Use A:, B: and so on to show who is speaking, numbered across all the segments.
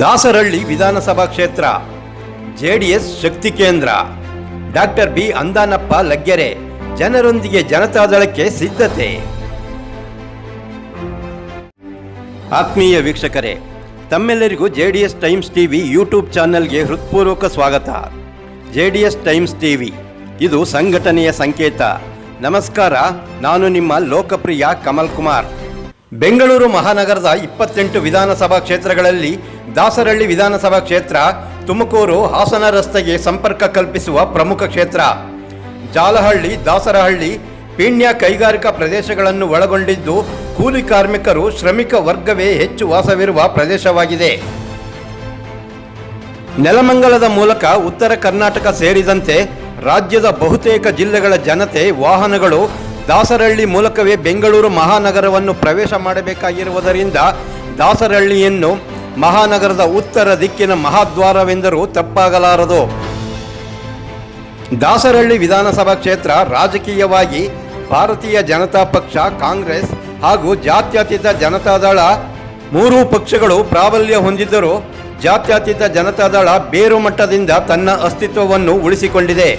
A: ದಾಸರಳ್ಳಿ ವಿಧಾನಸಭಾ ಕ್ಷೇತ್ರ, ಜೆಡಿಎಸ್ ಶಕ್ತಿ ಕೇಂದ್ರ. ಡಾಕ್ಟರ್ ಬಿ ಅಂದಾನಪ್ಪ ಲಗ್ಗೆರೆ, ಜನರೊಂದಿಗೆ ಜನತಾದಳಕ್ಕೆ ಸಿದ್ಧತೆ. ಆತ್ಮೀಯ ವೀಕ್ಷಕರೇ, ತಮ್ಮೆಲ್ಲರಿಗೂ ಜೆಡಿಎಸ್ ಟೈಮ್ಸ್ ಟಿವಿ ಯೂಟ್ಯೂಬ್ ಚಾನೆಲ್ಗೆ ಹೃತ್ಪೂರ್ವಕ ಸ್ವಾಗತ. ಜೆಡಿಎಸ್ ಟೈಮ್ಸ್ ಟಿವಿ, ಇದು ಸಂಘಟನೆಯ ಸಂಕೇತ. ನಮಸ್ಕಾರ, ನಾನು ನಿಮ್ಮ ಲೋಕಪ್ರಿಯ ಕಮಲ್ ಕುಮಾರ್. ಬೆಂಗಳೂರು ಮಹಾನಗರದ ಇಪ್ಪತ್ತೆಂಟು ವಿಧಾನಸಭಾ ಕ್ಷೇತ್ರಗಳಲ್ಲಿ ದಾಸರಳ್ಳಿ ವಿಧಾನಸಭಾ ಕ್ಷೇತ್ರ, ತುಮಕೂರು ಹಾಸನ ರಸ್ತೆಗೆ ಸಂಪರ್ಕ ಕಲ್ಪಿಸುವ ಪ್ರಮುಖ ಕ್ಷೇತ್ರ. ಜಾಲಹಳ್ಳಿ, ದಾಸರಹಳ್ಳಿ ಪೀಣ್ಯ ಕೈಗಾರಿಕಾ ಪ್ರದೇಶಗಳನ್ನು ಒಳಗೊಂಡಿದ್ದು ಕೂಲಿ ಕಾರ್ಮಿಕರು ಶ್ರಮಿಕ ವರ್ಗವೇ ಹೆಚ್ಚು ವಾಸವಿರುವ ಪ್ರದೇಶವಾಗಿದೆ. ನೆಲಮಂಗಲದ ಮೂಲಕ ಉತ್ತರ ಕರ್ನಾಟಕ ಸೇರಿದಂತೆ ರಾಜ್ಯದ ಬಹುತೇಕ ಜಿಲ್ಲೆಗಳ ಜನತೆ ವಾಹನಗಳು ದಾಸರಳ್ಳಿ ಮೂಲಕವೇ ಬೆಂಗಳೂರು ಮಹಾನಗರವನ್ನು ಪ್ರವೇಶ ಮಾಡಬೇಕಾಗಿರುವುದರಿಂದ ದಾಸರಹಳ್ಳಿಯನ್ನು ಮಹಾನಗರದ ಉತ್ತರ ದಿಕ್ಕಿನ ಮಹಾದ್ವಾರವೆಂದರೂ ತಪ್ಪಾಗಲಾರದು. ದಾಸರಳ್ಳಿ ವಿಧಾನಸಭಾ ಕ್ಷೇತ್ರ ರಾಜಕೀಯವಾಗಿ ಭಾರತೀಯ ಜನತಾ ಪಕ್ಷ, ಕಾಂಗ್ರೆಸ್ ಹಾಗೂ ಜಾತ್ಯತೀತ ಜನತಾದಳ ಮೂರೂ ಪಕ್ಷಗಳು ಪ್ರಾಬಲ್ಯ ಹೊಂದಿದ್ದರೂ ಜಾತ್ಯತೀತ ಜನತಾದಳ ಬೇರು ಮಟ್ಟದಿಂದ ತನ್ನ ಅಸ್ತಿತ್ವವನ್ನು ಉಳಿಸಿಕೊಂಡಿದೆ.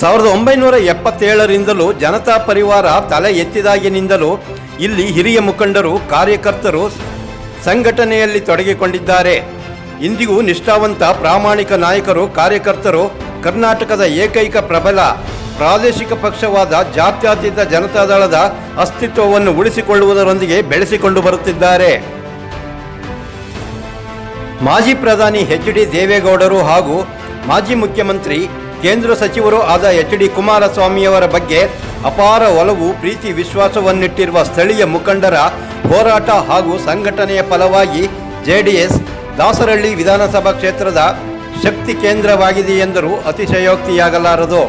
A: ಸಾವಿರದ ಒಂಬೈನೂರ ಎಪ್ಪತ್ತೇಳರಿಂದಲೂ ಜನತಾ ಪರಿವಾರ ತಲೆ ಎತ್ತಿದಾಗಿನಿಂದಲೂ ಇಲ್ಲಿ ಹಿರಿಯ ಮುಖಂಡರು, ಕಾರ್ಯಕರ್ತರು ಸಂಘಟನೆಯಲ್ಲಿ ತೊಡಗಿಕೊಂಡಿದ್ದಾರೆ. ಇಂದಿಗೂ ನಿಷ್ಠಾವಂತ ಪ್ರಾಮಾಣಿಕ ನಾಯಕರು, ಕಾರ್ಯಕರ್ತರು, ಕರ್ನಾಟಕದ ಏಕೈಕ ಪ್ರಬಲ ಪ್ರಾದೇಶಿಕ ಪಕ್ಷವಾದ ಜಾತ್ಯತೀತ ಜನತಾದಳದ ಅಸ್ತಿತ್ವವನ್ನು ಉಳಿಸಿಕೊಳ್ಳುವುದರೊಂದಿಗೆ ಬೆಳೆಸಿಕೊಂಡು ಬರುತ್ತಿದ್ದಾರೆ. ಮಾಜಿ ಪ್ರಧಾನಿ ಎಚ್ ಡಿ ದೇವೇಗೌಡರು ಹಾಗೂ ಮಾಜಿ ಮುಖ್ಯಮಂತ್ರಿ ಕೇಂದ್ರ ಸಚಿವರು ಆದ ಎಚ್ ಡಿ ಕುಮಾರಸ್ವಾಮಿಯವರ ಬಗ್ಗೆ ಅಪಾರ ಒಲವು, ಪ್ರೀತಿ, ವಿಶ್ವಾಸವನ್ನಿಟ್ಟಿರುವ ಸ್ಥಳೀಯ ಮುಖಂಡರ ಹೋರಾಟ ಹಾಗೂ ಸಂಘಟನೆಯ ಫಲವಾಗಿ ಜೆಡಿಎಸ್ ದಾಸರಳ್ಳಿ ವಿಧಾನಸಭಾ ಕ್ಷೇತ್ರದ ಶಕ್ತಿ ಕೇಂದ್ರವಾಗಿದೆ ಎಂದರೂ. ಅತಿಶಯೋಕ್ತಿಯಾಗಲಾರದು.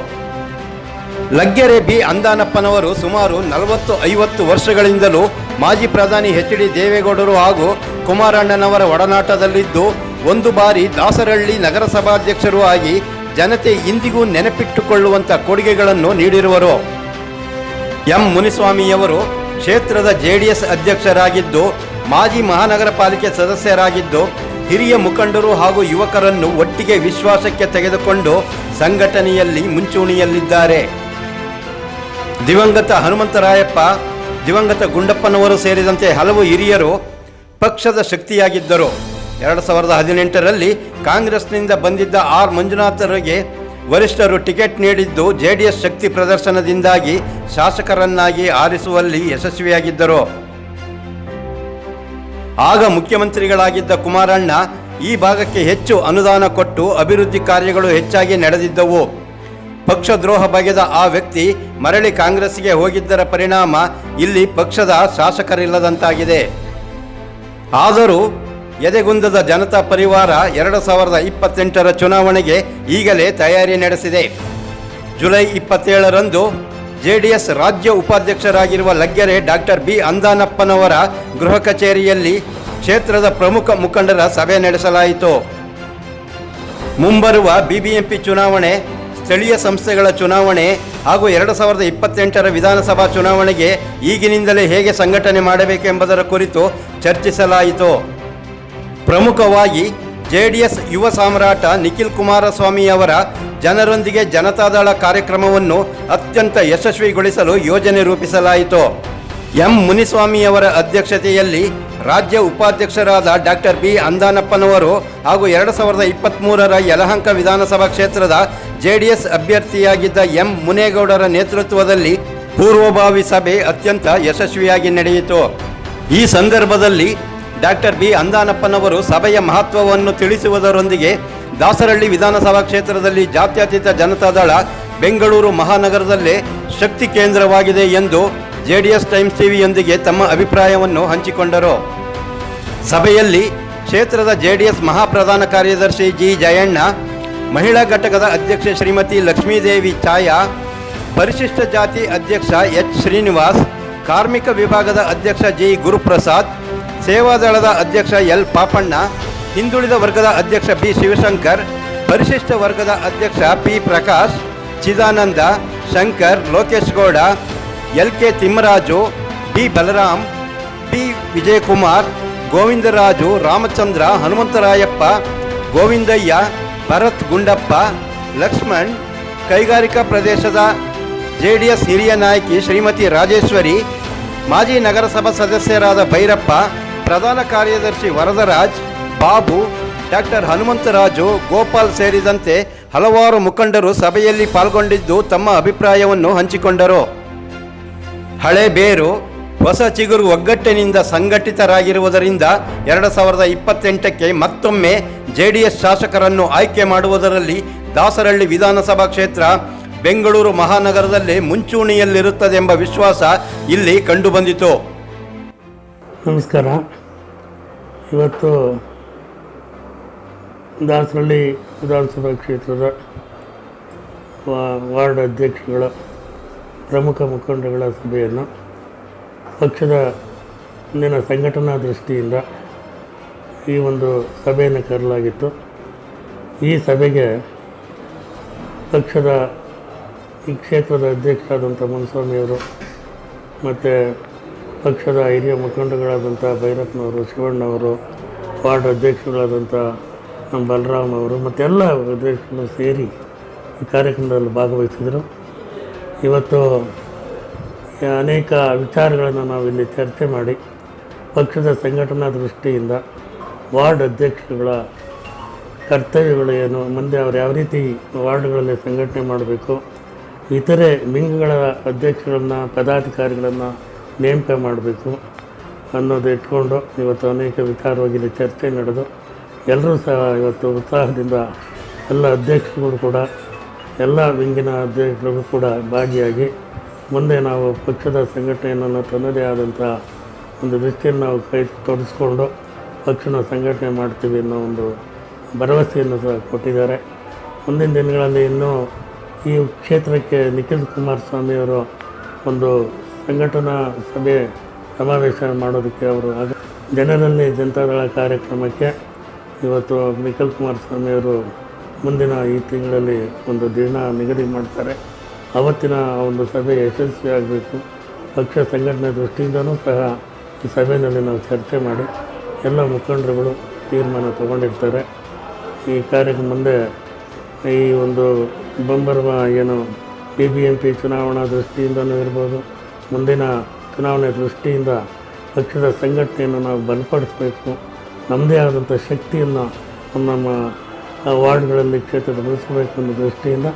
A: ಲಗ್ಗೆರೆ ಬಿ ಅಂದಾನಪ್ಪನವರು ಸುಮಾರು ನಲವತ್ತು ಐವತ್ತು ವರ್ಷಗಳಿಂದಲೂ ಮಾಜಿ ಪ್ರಧಾನಿ ಎಚ್ ಡಿ ದೇವೇಗೌಡರು ಹಾಗೂ ಕುಮಾರಣ್ಣನವರ ಒಡನಾಟದಲ್ಲಿದ್ದು, ಒಂದು ಬಾರಿ ದಾಸರಳ್ಳಿ ನಗರಸಭಾಧ್ಯಕ್ಷರೂ ಆಗಿ ಜನತೆ ಇಂದಿಗೂ ನೆನಪಿಟ್ಟುಕೊಳ್ಳುವಂಥ ಕೊಡುಗೆಗಳನ್ನು ನೀಡಿರುವರು. ಎಂ. ಮುನಿಸ್ವಾಮಿಯವರು ಕ್ಷೇತ್ರದ ಜೆಡಿಎಸ್ ಅಧ್ಯಕ್ಷರಾಗಿದ್ದು, ಮಾಜಿ ಮಹಾನಗರ ಪಾಲಿಕೆ ಸದಸ್ಯರಾಗಿದ್ದು, ಹಿರಿಯ ಮುಖಂಡರು ಹಾಗೂ ಯುವಕರನ್ನು ಒಟ್ಟಿಗೆ ವಿಶ್ವಾಸಕ್ಕೆ ತೆಗೆದುಕೊಂಡು ಸಂಘಟನೆಯಲ್ಲಿ ಮುಂಚೂಣಿಯಲ್ಲಿದ್ದಾರೆ. ದಿವಂಗತ ಹನುಮಂತರಾಯಪ್ಪ, ದಿವಂಗತ ಗುಂಡಪ್ಪನವರು ಸೇರಿದಂತೆ ಹಲವು ಹಿರಿಯರು ಪಕ್ಷದ ಶಕ್ತಿಯಾಗಿದ್ದರು. ಎರಡು ಸಾವಿರದ ಹದಿನೆಂಟರಲ್ಲಿ ಕಾಂಗ್ರೆಸ್ನಿಂದ ಬಂದಿದ್ದ ಆರ್ ಮಂಜುನಾಥರಿಗೆ ವರಿಷ್ಠರು ಟಿಕೆಟ್ ನೀಡಿದ್ದು ಜೆಡಿಎಸ್ ಶಕ್ತಿ ಪ್ರದರ್ಶನದಿಂದಾಗಿ ಶಾಸಕರನ್ನಾಗಿ ಆರಿಸುವಲ್ಲಿ ಯಶಸ್ವಿಯಾಗಿದ್ದರು. ಆಗ ಮುಖ್ಯಮಂತ್ರಿಗಳಾಗಿದ್ದ ಕುಮಾರಣ್ಣ ಈ ಭಾಗಕ್ಕೆ ಹೆಚ್ಚು ಅನುದಾನ ಕೊಟ್ಟು ಅಭಿವೃದ್ಧಿ ಕಾರ್ಯಗಳು ಹೆಚ್ಚಾಗಿ ನಡೆದಿದ್ದವು. ಪಕ್ಷದ್ರೋಹ ಬಗೆದ ಆ ವ್ಯಕ್ತಿ ಮರಳಿ ಕಾಂಗ್ರೆಸ್ಗೆ ಹೋಗಿದ್ದರ ಪರಿಣಾಮ ಇಲ್ಲಿ ಪಕ್ಷದ ಶಾಸಕರಿಲ್ಲದಂತಾಗಿದೆ. ಆದರೂ ಎದೆಗುಂದದ ಜನತಾ ಪರಿವಾರ ಎರಡು ಸಾವಿರದ ಇಪ್ಪತ್ತೆಂಟರ ಚುನಾವಣೆಗೆ ಈಗಲೇ ತಯಾರಿ ನಡೆಸಿದೆ. ಜುಲೈ ಇಪ್ಪತ್ತೇಳರಂದು ಜೆಡಿಎಸ್ ರಾಜ್ಯ ಉಪಾಧ್ಯಕ್ಷರಾಗಿರುವ ಲಗ್ಗೆರೆ ಡಾಕ್ಟರ್ ಬಿ ಅಂದಾನಪ್ಪನವರ ಗೃಹ ಕಚೇರಿಯಲ್ಲಿ ಕ್ಷೇತ್ರದ ಪ್ರಮುಖ ಮುಖಂಡರ ಸಭೆ ನಡೆಸಲಾಯಿತು. ಮುಂಬರುವ ಬಿಬಿಎಂಪಿ ಚುನಾವಣೆ, ಸ್ಥಳೀಯ ಸಂಸ್ಥೆಗಳ ಚುನಾವಣೆ ಹಾಗೂ ಎರಡು ಸಾವಿರದ ಇಪ್ಪತ್ತೆಂಟರ ವಿಧಾನಸಭಾ ಚುನಾವಣೆಗೆ ಈಗಿನಿಂದಲೇ ಹೇಗೆ ಸಂಘಟನೆ ಮಾಡಬೇಕೆಂಬುದರ ಕುರಿತು ಚರ್ಚಿಸಲಾಯಿತು. ಪ್ರಮುಖವಾಗಿ ಜೆಡಿಎಸ್ ಯುವ ಸಾಮ್ರಾಟ ನಿಖಿಲ್ ಕುಮಾರಸ್ವಾಮಿಯವರ ಜನರೊಂದಿಗೆ ಜನತಾದಳ ಕಾರ್ಯಕ್ರಮವನ್ನು ಅತ್ಯಂತ ಯಶಸ್ವಿಗೊಳಿಸಲು ಯೋಜನೆ ರೂಪಿಸಲಾಯಿತು. ಎಂ. ಮುನಿಸ್ವಾಮಿಯವರ ಅಧ್ಯಕ್ಷತೆಯಲ್ಲಿ ರಾಜ್ಯ ಉಪಾಧ್ಯಕ್ಷರಾದ ಡಾಕ್ಟರ್ ಬಿ. ಅಂದಾನಪ್ಪನವರು ಹಾಗೂ ಎರಡು ಸಾವಿರದ ಇಪ್ಪತ್ತ್ಮೂರರ ಯಲಹಂಕ ವಿಧಾನಸಭಾ ಕ್ಷೇತ್ರದ ಜೆಡಿಎಸ್ ಅಭ್ಯರ್ಥಿಯಾಗಿದ್ದ ಎಂ. ಮುನೇಗೌಡರ ನೇತೃತ್ವದಲ್ಲಿ ಪೂರ್ವಭಾವಿ ಸಭೆ ಅತ್ಯಂತ ಯಶಸ್ವಿಯಾಗಿ ನಡೆಯಿತು. ಈ ಸಂದರ್ಭದಲ್ಲಿ ಡಾಕ್ಟರ್ ಬಿ. ಅಂದಾನಪ್ಪನವರು ಸಭೆಯ ಮಹತ್ವವನ್ನು ತಿಳಿಸುವುದರೊಂದಿಗೆ ದಾಸರಳ್ಳಿ ವಿಧಾನಸಭಾ ಕ್ಷೇತ್ರದಲ್ಲಿ ಜಾತ್ಯತೀತ ಜನತಾದಳ ಬೆಂಗಳೂರು ಮಹಾನಗರದಲ್ಲೇ ಶಕ್ತಿ ಕೇಂದ್ರವಾಗಿದೆ ಎಂದು ಜೆಡಿಎಸ್ ಟೈಮ್ಸ್ ಟಿವಿಯೊಂದಿಗೆ ತಮ್ಮ ಅಭಿಪ್ರಾಯವನ್ನು ಹಂಚಿಕೊಂಡರು. ಸಭೆಯಲ್ಲಿ ಕ್ಷೇತ್ರದ ಜೆಡಿಎಸ್ ಮಹಾಪ್ರಧಾನ ಕಾರ್ಯದರ್ಶಿ ಜಿ. ಜಯಣ್ಣ, ಮಹಿಳಾ ಘಟಕದ ಅಧ್ಯಕ್ಷೆ ಶ್ರೀಮತಿ ಲಕ್ಷ್ಮೀದೇವಿ ಛಾಯಾ, ಪರಿಶಿಷ್ಟ ಜಾತಿ ಅಧ್ಯಕ್ಷ ಎಚ್. ಶ್ರೀನಿವಾಸ್, ಕಾರ್ಮಿಕ ವಿಭಾಗದ ಅಧ್ಯಕ್ಷ ಜಿ. ಗುರುಪ್ರಸಾದ್ ಸೇವಾದಳದ ಅಧ್ಯಕ್ಷ ಎಲ್ ಪಾಪಣ್ಣ, ಹಿಂದುಳಿದ ವರ್ಗದ ಅಧ್ಯಕ್ಷ ಬಿ ಶಿವಶಂಕರ್, ಪರಿಶಿಷ್ಟ ವರ್ಗದ ಅಧ್ಯಕ್ಷ P Prakash, Chidananda, Shankar, Lokesh Gowda, L K Thimmaraju, B Balaram, P Vijayakumar, Govindaraju, Ramachandra, Hanumantharayappa, Govindaiah, Bharath Gundappa, Lakshman, ಕೈಗಾರಿಕಾ ಪ್ರದೇಶದ ಜೆ ಡಿ ಎಸ್ ಹಿರಿಯ ನಾಯಕಿ ಶ್ರೀಮತಿ ರಾಜೇಶ್ವರಿ, ಮಾಜಿ ನಗರಸಭಾ ಸದಸ್ಯರಾದ ಭೈರಪ್ಪ ಪ್ರಧಾನ ಕಾರ್ಯದರ್ಶಿ ವರದರಾಜ್, ಬಾಬು, ಡಾಕ್ಟರ್ ಹನುಮಂತರಾಜು, ಗೋಪಾಲ್ ಸೇರಿದಂತೆ ಹಲವಾರು ಮುಖಂಡರು ಸಭೆಯಲ್ಲಿ ಪಾಲ್ಗೊಂಡಿದ್ದು ತಮ್ಮ ಅಭಿಪ್ರಾಯವನ್ನು ಹಂಚಿಕೊಂಡರು. ಹಳೆ ಬೇರು, ಹೊಸ ಚಿಗುರು ಒಗ್ಗಟ್ಟಿನಿಂದ ಸಂಘಟಿತರಾಗಿರುವುದರಿಂದ ಎರಡು ಸಾವಿರದ ಇಪ್ಪತ್ತೆಂಟಕ್ಕೆ ಮತ್ತೊಮ್ಮೆ ಜೆ ಡಿ ಎಸ್ ಶಾಸಕರನ್ನು ಆಯ್ಕೆ ಮಾಡುವುದರಲ್ಲಿ ದಾಸರಳ್ಳಿ ವಿಧಾನಸಭಾ ಕ್ಷೇತ್ರ ಬೆಂಗಳೂರು ಮಹಾನಗರದಲ್ಲಿ ಮುಂಚೂಣಿಯಲ್ಲಿರುತ್ತದೆ ಎಂಬ ವಿಶ್ವಾಸ ಇಲ್ಲಿ ಕಂಡುಬಂದಿತು.
B: ನಮಸ್ಕಾರ. ಇವತ್ತು ದಾಸರಳ್ಳಿ ವಿಧಾನಸಭಾ ಕ್ಷೇತ್ರದ ವಾರ್ಡ್ ಅಧ್ಯಕ್ಷಗಳ ಪ್ರಮುಖ ಮುಖಂಡಗಳ ಸಭೆಯನ್ನು ಪಕ್ಷದ ಇಂದಿನ ಸಂಘಟನಾ ದೃಷ್ಟಿಯಿಂದ ಈ ಒಂದು ಸಭೆಯನ್ನು ಕರೆಯಲಾಗಿತ್ತು. ಈ ಸಭೆಗೆ ಪಕ್ಷದ ಈ ಕ್ಷೇತ್ರದ ಅಧ್ಯಕ್ಷರಾದಂಥ ಮುನ್ಸ್ವಾಮಿಯವರು ಮತ್ತು ಪಕ್ಷದ ಹಿರಿಯ ಮುಖಂಡಗಳಾದಂಥ ಭೈರಪ್ಪನವರು ಶಿವಣ್ಣವರು ವಾರ್ಡ್ ಅಧ್ಯಕ್ಷರಾದಂಥ ನಮ್ಮ ಬಲರಾಮ್ ಅವರು ಮತ್ತೆಲ್ಲ ಅಧ್ಯಕ್ಷರು ಸೇರಿ ಈ ಕಾರ್ಯಕ್ರಮದಲ್ಲಿ ಭಾಗವಹಿಸಿದರು. ಇವತ್ತು ಅನೇಕ ವಿಚಾರಗಳನ್ನು ನಾವು ಇಲ್ಲಿ ಚರ್ಚೆ ಮಾಡಿ ಪಕ್ಷದ ಸಂಘಟನಾ ದೃಷ್ಟಿಯಿಂದ ವಾರ್ಡ್ ಅಧ್ಯಕ್ಷಗಳ ಕರ್ತವ್ಯಗಳು ಏನು, ಮುಂದೆ ಅವ್ರು ಯಾವ ರೀತಿ ವಾರ್ಡ್ಗಳಲ್ಲಿ ಸಂಘಟನೆ ಮಾಡಬೇಕು, ಇತರೆ ಲಿಂಗಗಳ ಅಧ್ಯಕ್ಷರನ್ನು, ಪದಾಧಿಕಾರಿಗಳನ್ನು ನೇಮಕ ಮಾಡಬೇಕು ಅನ್ನೋದು ಇಟ್ಕೊಂಡು ಇವತ್ತು ಅನೇಕ ವಿಚಾರವಾಗಿ ಚರ್ಚೆ ನಡೆದು ಎಲ್ಲರೂ ಸಹ ಇವತ್ತು ಉತ್ಸಾಹದಿಂದ ಎಲ್ಲ ಅಧ್ಯಕ್ಷರುಗಳು ಕೂಡ, ಎಲ್ಲ ವಿಂಗಿನ ಅಧ್ಯಕ್ಷರುಗಳು ಕೂಡ ಭಾಗಿಯಾಗಿ ಮುಂದೆ ನಾವು ಪಕ್ಷದ ಸಂಘಟನೆಯನ್ನು ತನ್ನದೇ ಆದಂಥ ಒಂದು ದೃಷ್ಟಿಯನ್ನು ನಾವು ಕೈ ತೊಡಗಿಸ್ಕೊಂಡು ಪಕ್ಷನ ಸಂಘಟನೆ ಮಾಡ್ತೀವಿ ಅನ್ನೋ ಒಂದು ಭರವಸೆಯನ್ನು ಸಹ ಕೊಟ್ಟಿದ್ದಾರೆ. ಮುಂದಿನ ದಿನಗಳಲ್ಲಿ ಇನ್ನೂ ಈ ಕ್ಷೇತ್ರಕ್ಕೆ ನಿಖಿಲ್ ಕುಮಾರಸ್ವಾಮಿಯವರು ಒಂದು ಸಂಘಟನಾ ಸಭೆ ಸಮಾವೇಶ ಮಾಡೋದಕ್ಕೆ ಅವರು ಜನರಲ್ಲಿ ಜನತಾದಳ ಕಾರ್ಯಕ್ರಮಕ್ಕೆ ಇವತ್ತು ನಿಖಿಲ್ ಕುಮಾರಸ್ವಾಮಿಯವರು ಮುಂದಿನ ಈ ತಿಂಗಳಲ್ಲಿ ಒಂದು ದಿನ ನಿಗದಿ ಮಾಡ್ತಾರೆ. ಅವತ್ತಿನ ಒಂದು ಸಭೆ ಯಶಸ್ವಿಯಾಗಬೇಕು ಪಕ್ಷ ಸಂಘಟನೆ ದೃಷ್ಟಿಯಿಂದನೂ ಸಹ ಈ ಸಭೆಯಲ್ಲಿ ನಾವು ಚರ್ಚೆ ಮಾಡಿ ಎಲ್ಲ ಮುಖಂಡರುಗಳು ತೀರ್ಮಾನ ತಗೊಂಡಿರ್ತಾರೆ. ಈ ಕಾರ್ಯಕ್ಕೆ ಮುಂದೆ ಈ ಒಂದು ಬಂಬರುವ ಏನು ಬಿ ಬಿ ಎಂ ಪಿ ಚುನಾವಣಾ ದೃಷ್ಟಿಯಿಂದನೂ ಇರ್ಬೋದು ಮುಂದಿನ ಚುನಾವಣೆ ದೃಷ್ಟಿಯಿಂದ ಪಕ್ಷದ ಸಂಘಟನೆಯನ್ನು ನಾವು ಬಲಪಡಿಸಬೇಕು. ನಮ್ಮದೇ ಆದಂಥ ಶಕ್ತಿಯನ್ನು ನಮ್ಮ ವಾರ್ಡ್ಗಳಲ್ಲಿ ಕ್ಷೇತ್ರದ ಬೆಳೆಸಬೇಕು ಅನ್ನೋ ದೃಷ್ಟಿಯಿಂದ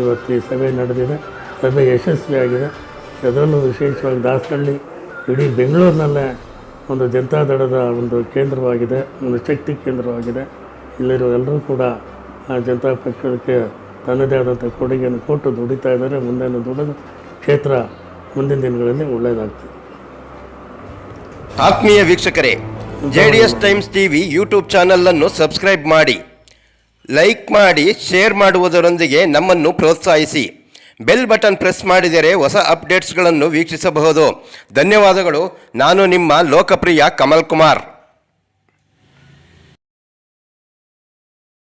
B: ಇವತ್ತು ಈ ಸಭೆ ನಡೆದಿದೆ. ಸಭೆ ಯಶಸ್ವಿಯಾಗಿದೆ. ಅದರಲ್ಲೂ ವಿಶೇಷವಾಗಿ ದಾಸಹಳ್ಳಿ ಇಡೀ ಬೆಂಗಳೂರಿನಲ್ಲೇ ಒಂದು ಜನತಾದಳದ ಒಂದು ಕೇಂದ್ರವಾಗಿದೆ, ಒಂದು ಶಕ್ತಿ ಕೇಂದ್ರವಾಗಿದೆ. ಇಲ್ಲಿರೋ ಎಲ್ಲರೂ ಕೂಡ ಜನತಾ ಪಕ್ಷಕ್ಕೆ ತನ್ನದೇ ಆದಂಥ ಕೊಡುಗೆಯನ್ನು ಕೊಟ್ಟು ದುಡಿತಾ ಇದ್ದಾರೆ. ಮುಂದೆ ದುಡಿದು ಕ್ಷೇತ್ರ ಮುಂದಿನ ದಿನಗಳಲ್ಲಿ ಒಳ್ಳೆಯದಾಗ್ತದೆ
A: ಆತ್ಮೀಯ ವೀಕ್ಷಕರೇ JDS times TV YouTube channel ಅನ್ನು ಸಬ್ಸ್ಕ್ರೈಬ್ ಮಾಡಿ, ಲೈಕ್ ಮಾಡಿ, ಶೇರ್ ಮಾಡುವುದರೊಂದಿಗೆ ನಮ್ಮನ್ನು ಪ್ರೋತ್ಸಾಹಿಸಿ. ಬೆಲ್ ಬಟನ್ ಪ್ರೆಸ್ ಮಾಡಿದರೆ ಹೊಸ ಅಪ್ಡೇಟ್ಸ್ಗಳನ್ನು ವೀಕ್ಷಿಸಬಹುದು. ಧನ್ಯವಾದಗಳು. ನಾನು ನಿಮ್ಮ ಲೋಕಪ್ರಿಯ ಕಮಲ್ ಕುಮಾರ್.